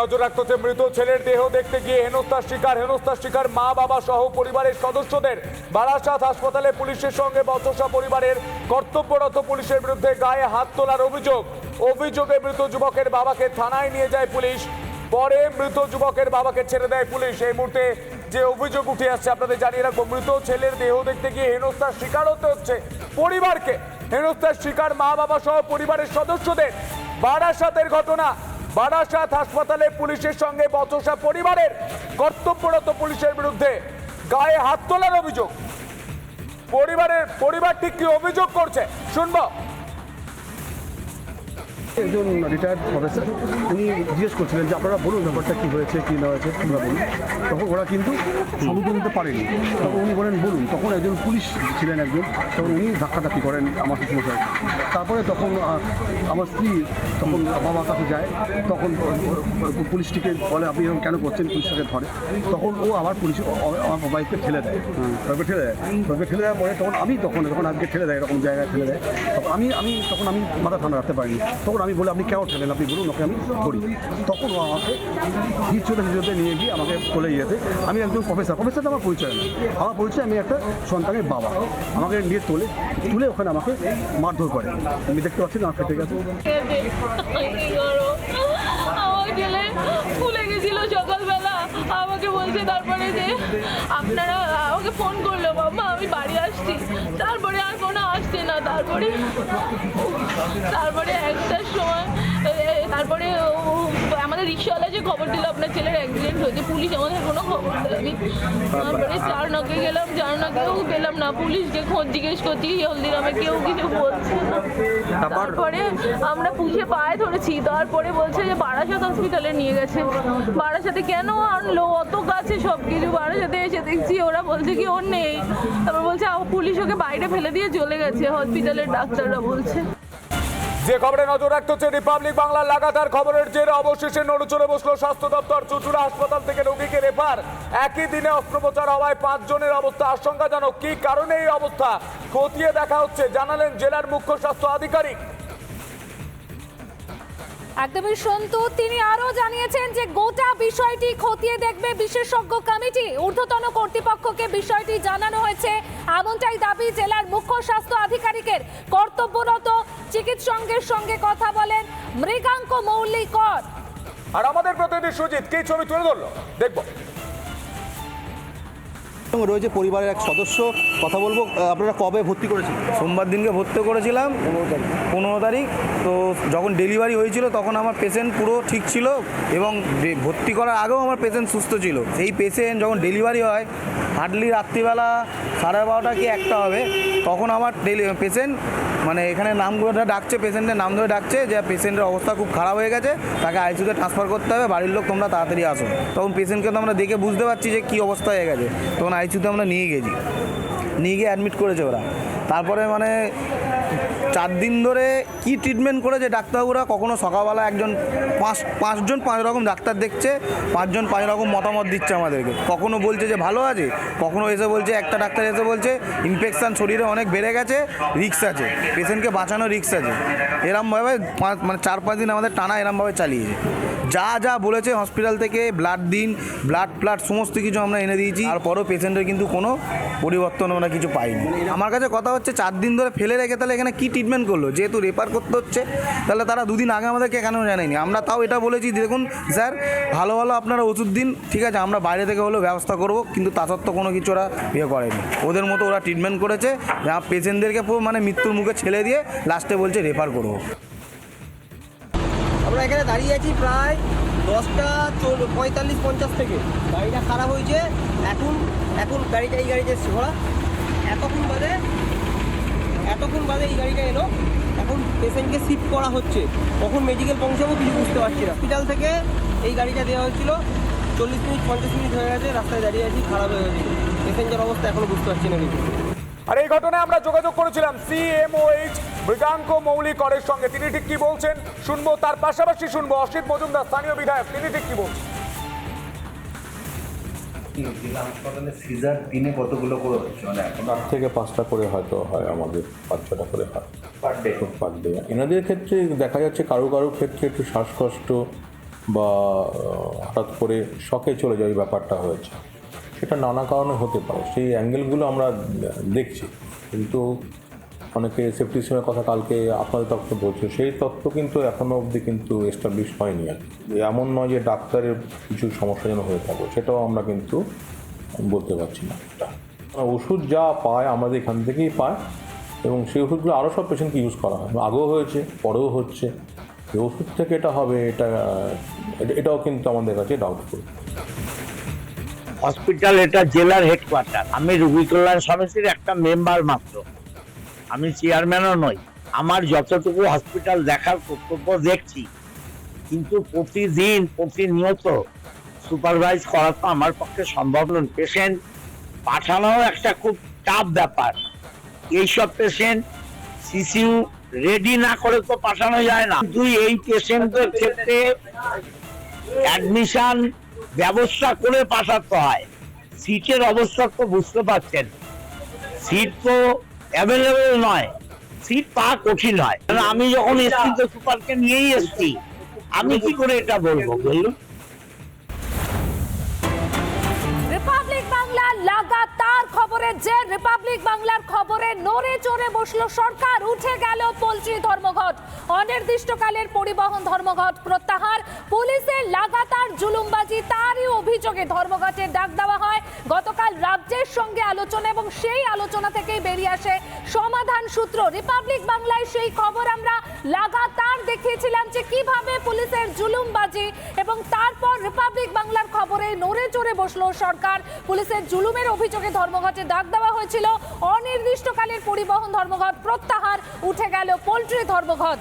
নজর রাখতে হচ্ছে মৃত ছেলের দেহ দেখতে গিয়ে হেনস্থার শিকার হেনস্থার শিকার মা, বাবা সহ পরিবারের সদস্যদের। বারাসাত হাসপাতালে পুলিশের সঙ্গে বচসা পরিবারের কর্তব্যরত পুলিশের বিরুদ্ধে গায়ে হাত তোলার অভিযোগ। অভিযোগে মৃত যুবকের বাবাকে থানায় নিয়ে যায় পুলিশ। পরে মৃত যুবকের বাবাকে ছেড়ে দেয় পুলিশ। এই মুহূর্তে যে অভিযোগ উঠে আসছে, আপনাদের জানিয়ে রাখব, মৃত ছেলের দেহ দেখতে গিয়ে হেনস্থার শিকার হতে হচ্ছে পরিবারকে। হেনস্থার শিকার মা, বাবা সহ পরিবারের সদস্যদের। বারাসাতের ঘটনা বারাসাত হাসপাতালে পুলিশের সঙ্গে বচসা পরিবারের কর্তব্যরত পুলিশের বিরুদ্ধে গায়ে হাত তোলার অভিযোগ। পরিবারের, পরিবার ঠিক কি অভিযোগ করছে? শুনব। একজন রিটায়ার্ড প্রফেসর উনি জিজ্ঞেস করছিলেন যে আপনারা বলুন ব্যাপারটা কী হয়েছে, কী না হয়েছে, তোমরা বলুন। তখন ওরা কিন্তু সমাধান দিতে পারেনি। তখন উনি বলেন, বলুন। তখন একজন পুলিশ ছিলেন একজন, তখন উনি ধাক্কাধাক্কি করেন আমার শ্বশুরমশাই তারপরে তখন আমার স্ত্রী তখন বাবার কাছে যায় তখন পুলিশটিকে বলে আপনি এরকম কেন করছেন? পুলিশটাকে ধরে। তখন ও আবার পুলিশ আমার বাইককে ঠেলে দেয়। বাইকে ঠেলে দেয়। বাইকে ঠেলে দেওয়ার পরে তখন আমি তখন যখন আজকে ঠেলে দেয় এরকম জায়গায় ঠেলে দেয় তখন আমি আমি তখন আমি মাথা ঠান্ডা রাখতে পারিনি। তখন আমি বলে আপনি কেন ঠেলেন? আপনি বলুন ওকে আমি ধরি। তখন ও আমাকে হিচড়ে হিচড়ে নিয়ে গিয়ে আমাকে বলে গিয়েছে আমি একজন প্রফেসর প্রফেসর আমার পরিচয় না আমার পরিচয় আমি একটা সন্তানের বাবা। আমাকে নিয়ে তোলে তুলে ওখানে আমাকে মারধর করে। আমি দেখতে পাচ্ছি না ফেটে গেছে। আমার ছেলে ভুলে গেছিল সকালবেলা। আমাকে বলছে, তারপরে যে, আপনারা আমাকে ফোন করল বাবা আমি বাড়ি আসছি। তারপরে আর কোনো আসছে না তারপরে তারপরে একটার সময় তারপরে ও- আমাদের রিক্সাওয়ালা যে খবর দিল আপনার ছেলের অ্যাক্সিডেন্ট হয়েছে পুলিশ আমাদের কোনো খবর দেয়নি তারপরে চারনাকে গেলাম চারনাকেও পেলাম না। পুলিশকে খোঁজ জিজ্ঞেস করছি হলদিরামে কেউ কিছু বলছে না? তারপরে? আমরা পুষে পায়ে ধরেছি। তারপরে বলছে যে বারাসাত হসপিটালে নিয়ে গেছে। বারাসাতে কেন আনলো? অত কাছে সব কিছু বারাসাতে এসে দেখছি ওরা বলছে কি ওর নেই। তারপর বলছে পুলিশ ওকে বাইরে ফেলে দিয়ে চলে গেছে। হসপিটালের ডাক্তাররা বলছে। যে খবরে নজর রাখতে হচ্ছে রিপাবলিক বাংলার লাগাতার খবরের জেরে অবশেষে নড়ুচড়ে বসল স্বাস্থ্য দপ্তর। চুচুড়া হাসপাতাল থেকে রোগীকে রেফার একই দিনে অস্ত্রোপচার হওয়ায় পাঁচজনের অবস্থা আশঙ্কাজনক। কি কারণে এই অবস্থা? খতিয়ে দেখা হচ্ছে। জানালেন জেলার মুখ্য স্বাস্থ্য আধিকারিক। একদমই সন্তু, তিনি আরও জানিয়েছেন যে গোটা বিষয়টি খতিয়ে দেখবে বিশেষজ্ঞ কমিটি। ঊর্ধ্বতন কর্তৃপক্ষকে বিষয়টি জানানো হয়েছে। এমনটাই দাবি জেলার মুখ্য স্বাস্থ্য আধিকারিকের। কর্তব্যরত চিকিৎসকের সঙ্গে কথা বলেন মৃগাঙ্ক মৌলিকর। আর আমাদের প্রতিনিধি সুজিত, কি ছবি তুলে ধরলো? দেখব। এবং রয়েছে পরিবারের এক সদস্য। কথা বলব আপনারা কবে ভর্তি করেছেন? সোমবার দিনকে ভর্তি করেছিলাম পনেরো তারিখ। তো যখন ডেলিভারি হয়েছিল তখন আমার পেশেন্ট পুরো ঠিক ছিল এবং ভর্তি করার আগেও আমার পেশেন্ট সুস্থ ছিল। সেই পেশেন্ট যখন ডেলিভারি হয় হার্ডলি রাত্রিবেলা সাড়ে বারোটা কি একটা হবে। তখন আমার ডেলি পেশেন্ট মানে এখানে নাম ধরে ডাকছে পেশেন্টের নাম ধরে ডাকছে যে পেশেন্টের অবস্থা খুব খারাপ হয়ে গেছে, তাকে আইসিউতে ট্রান্সফার করতে হবে, বাড়ির লোক তোমরা তাড়াতাড়ি আসো। তখন পেশেন্টকে তো আমরা দেখে বুঝতে পারছি যে কী অবস্থা হয়ে গেছে। তখন আইসিউতে আমরা নিয়ে গেছি। নিয়ে গিয়ে অ্যাডমিট করেছে ওরা। তারপরে মানে চার দিন ধরে কি ট্রিটমেন্ট করেছে ডাক্তারবাবুরা? কখনো সকালবেলা একজন পাঁচ, পাঁচজন পাঁচ রকম ডাক্তার দেখছে, পাঁচজন পাঁচ রকম মতামত দিচ্ছে আমাদেরকে। কখনো বলছে যে ভালো আছে, কখনো এসে বলছে, একটা ডাক্তার এসে বলছে ইনফেকশান শরীরে অনেক বেড়ে গেছে রিক্স আছে। পেশেন্টকে বাঁচানো রিক্স আছে। এরমভাবে মানে চার, পাঁচ দিন আমাদের টানা এরমভাবে চালিয়েছে। যা যা বলেছে হসপিটাল থেকে ব্লাড দিন ব্লাড ফ্লাড সমস্ত কিছু আমরা এনে দিয়েছি। তারপরও পেশেন্টের কিন্তু কোনো পরিবর্তন আমরা কিছু পাইনি। আমার কাছে কথা হচ্ছে, চার দিন ধরে ফেলে রেখে তাহলে এখানে কী ট্রিটমেন্ট করল? যেহেতু রেফার করতে হচ্ছে, তাহলে তারা দুদিন আগে আমাদেরকে কেন জানায়নি। আমরা তাও এটা বলেছি, দেখুন স্যার, ভালো ভালো আপনারা ওষুধ দিন, ঠিক আছে, আমরা বাইরে থেকে হলেও ব্যবস্থা করব, কিন্তু তা সত্ত্বেও কোনো কিছু ওরা ইয়ে করেনি। ওদের মতো ওরা ট্রিটমেন্ট করেছে, যা পেশেন্টদেরকে পুরো মানে মৃত্যুর মুখে ছেড়ে দিয়ে লাস্টে বলছে রেফার করব। আমরা এখানে দাঁড়িয়ে আছি প্রায় দশটা পঁয়তাল্লিশ, পঞ্চাশ থেকে। গাড়িটা খারাপ হয়েছে। এখন এখন গাড়িটা এই গাড়িটা এসছে, ঘোড়া। এতক্ষণ বাদে এতক্ষণ বাদে এই গাড়িটা এলো। এখন পেশেন্টকে শিফট করা হচ্ছে। কখন মেডিকেল পৌঁছাবো কিছু বুঝতে পারছি না। হসপিটাল থেকে এই গাড়িটা দেওয়া হয়েছিল। চল্লিশ মিনিট, পঞ্চাশ মিনিট হয়ে গেছে। রাস্তায় দাঁড়িয়ে আছি, খারাপ হয়ে গেছে। পেশেন্টের অবস্থা এখনও বুঝতে পারছি না কিছু। আর এই ঘটনায় আমরা যোগাযোগ করেছিলাম সিএমওএইচ মৃগাঙ্ক মৌলিকরের সঙ্গে। তিনি ঠিক কি বলছেন? শুনব তার পাশাপাশি শুনব। অসিত মজুমদার স্থানীয় বিধায়ক তিনি ঠিক কি বলছেন? জেলা হাসপাতালে সিজার দিনে কতগুলো করে হচ্ছে মানে এখন থেকে পাঁচটা করে হয়তো হয় আমাদের পাঁচ ছটা করে হয়। Per day? Per day. এনাদের ক্ষেত্রে দেখা যাচ্ছে কারও কারও ক্ষেত্রে একটু শ্বাসকষ্ট বা হঠাৎ করে শখে চলে যায় এই ব্যাপারটা হয়েছে। সেটা নানা কারণে হতে পারে। সেই অ্যাঙ্গেলগুলো আমরা দেখছি। কিন্তু অনেকে সেফটি সেফটিসিমের কথা কালকে আপনাদের তথ্য বলছে। সেই তথ্য কিন্তু এখনও অবধি কিন্তু এস্টাবলিশ হয়নি আর। এমন নয় যে ডাক্তারের কিছু সমস্যা যেন হয়ে থাকে, সেটাও আমরা কিন্তু বলতে পারছি না। এটা ওষুধ যা পায়, আমাদের এখান থেকেই পায় এবং সেই ওষুধগুলো আরও সব পেশেন্টকে ইউজ করা হয়। আগেও হয়েছে, পরেও হচ্ছে। ওষুধ থেকে এটা হবে, এটা- এটাও কিন্তু আমাদের কাছে ডাউটফুল হসপিটাল, এটা জেলার হেডকোয়ার্টার আমি রুগী কল্যাণ সমিতির একটা মেম্বার মাত্র। আমি চেয়ারম্যানও নই। আমার যতটুকু হসপিটাল দেখার কর্তব্য দেখছি। কিন্তু প্রতিদিন, প্রতিনিয়ত সুপারভাইজ করা তো আমার পক্ষে সম্ভব নয়। পেশেন্ট পাঠানো একটা খুব টাফ ব্যাপার। এইসব পেশেন্ট সিসিউ রেডি না করে তো পাঠানো যায় না। কিন্তু এই পেশেন্টদের ক্ষেত্রে অ্যাডমিশন ব্যবস্থা করে পাঠাতে হয়। সিটের অবস্থা তো বুঝতে পারছেন। সিট তো অ্যাভেলেবেল নয়। সিট পা কঠিন হয়। আমি যখন এসছি তো সুপারকে নিয়েই এসছি। আমি কি করে এটা বলব বলুন? খবরের যে রিপাবলিক বাংলার খবরে নড়ে চড়ে বসল সরকার, উঠে গেল পোলট্রি ধর্মঘট। অনির্দিষ্টকালের পরিবহন ধর্মঘট প্রত্যাহার পুলিশের লাগাতার জুলুমবাজি, তারই অভিযোগে ধর্মঘটের ডাক দেওয়া হয়। গতকাল রাজ্যের সঙ্গে আলোচনা এবং সেই আলোচনা থেকেই বেরিয়ে আসে সমাধান সূত্র। রিপাবলিক বাংলায় সেই খবর আমরা লাগাতার দেখিয়েছিলাম যে কীভাবে পুলিশের জুলুমবাজি এবং তারপর রিপাবলিক বাংলার খবরে নড়ে চড়ে বসল সরকার। পুলিশের জুলুমের অভিযোগে ধর্মঘটে ডাক দেওয়া হয়েছিল। অনির্দিষ্টকালের পরিবহন ধর্মঘট প্রত্যাহার, উঠে গেল পোলট্রি ধর্মঘট।